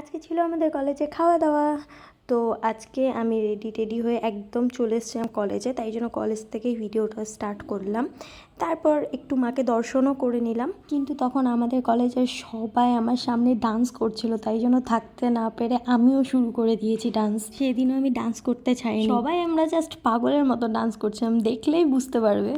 আজকে ছিল আমাদের কলেজে খাওয়া দাওয়া তো আজকে আমি রেডি টেডি হয়ে একদম চলে এসেছিলাম কলেজে, তাই জন্য কলেজ থেকেই ভিডিওটা স্টার্ট করলাম। তারপর একটু মাকে দর্শনও করে নিলাম। কিন্তু তখন আমাদের কলেজের সবাই আমার সামনে ডান্স করছিল, তাই জন্য থাকতে না পেরে আমিও শুরু করে দিয়েছি ডান্স সেদিনও আমি ডান্স করতে চাইনি। সবাই আমরা জাস্ট পাগলের মতো ডান্স করছিলাম, দেখলেই বুঝতে পারবে।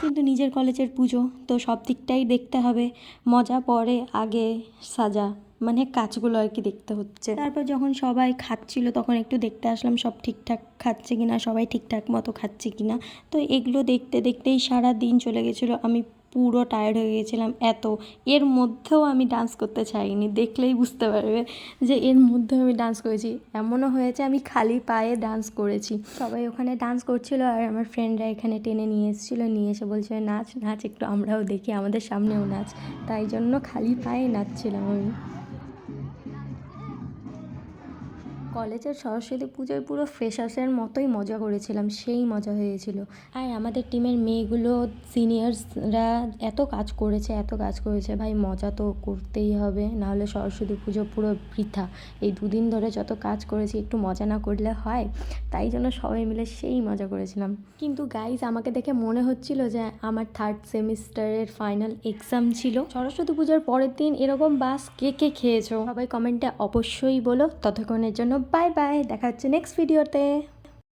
কিন্তু নিজের কলেজের পুজো তো সব দিকটাই দেখতে হবে। মজা পরে আগে সাজা মানে কাজগুলো আর কি দেখতে হচ্ছে। তারপর যখন সবাই খাচ্ছিল তখন একটু দেখতে আসলাম সব ঠিকঠাক খাচ্ছে কিনা, সবাই ঠিকঠাক মতো খাচ্ছে কিনা। তো এগুলো দেখতে দেখতেই সারা দিন চলে গেছিল। আমি পুরো টায়ার্ড হয়ে গিয়েছিলাম এত। এর মধ্যেও আমি ডান্স করতে চাইনি, দেখলেই বুঝতে পারবে যে এর মধ্যেও আমি ডান্স করেছি। এমনও হয়েছে আমি খালি পায়ে ডান্স করেছি। সবাই ওখানে ডান্স করছিল আর আমার ফ্রেন্ডরা এখানে টেনে নিয়ে এসেছিল, নিয়ে এসে বলছিল নাচ নাচ, একটু আমরাও দেখি, আমাদের সামনেও নাচ। তাই জন্য খালি পায়ে নাচছিলাম আমি। কলেজের সরস্বতী পুজোয় পুরো ফ্রেশার্সের মতোই মজা করেছিলাম, সেই মজা হয়েছিল। আর আমাদের টিমের মেয়েগুলো সিনিয়র্সরা এত কাজ করেছে, এত কাজ করেছে, ভাই মজা তো করতেই হবে, নাহলে সরস্বতী পুজো পুরো বৃথা। এই দুদিন ধরে যত কাজ করেছি, একটু মজা না করলে হয়, তাই জন্য সবাই মিলে সেই মজা করেছিলাম। কিন্তু গাইজ আমাকে দেখে মনে হচ্ছিল যে আমার থার্ড সেমিস্টারের ফাইনাল এক্সাম ছিল। সরস্বতী পুজোর পরের দিন এরকম বাস কে কে খেয়েছো? সবাই কমেন্টে অবশ্যই বলো, ততক্ষণের জন্য বাই বাই দেখা হচ্ছে নেক্সট ভিডিওতে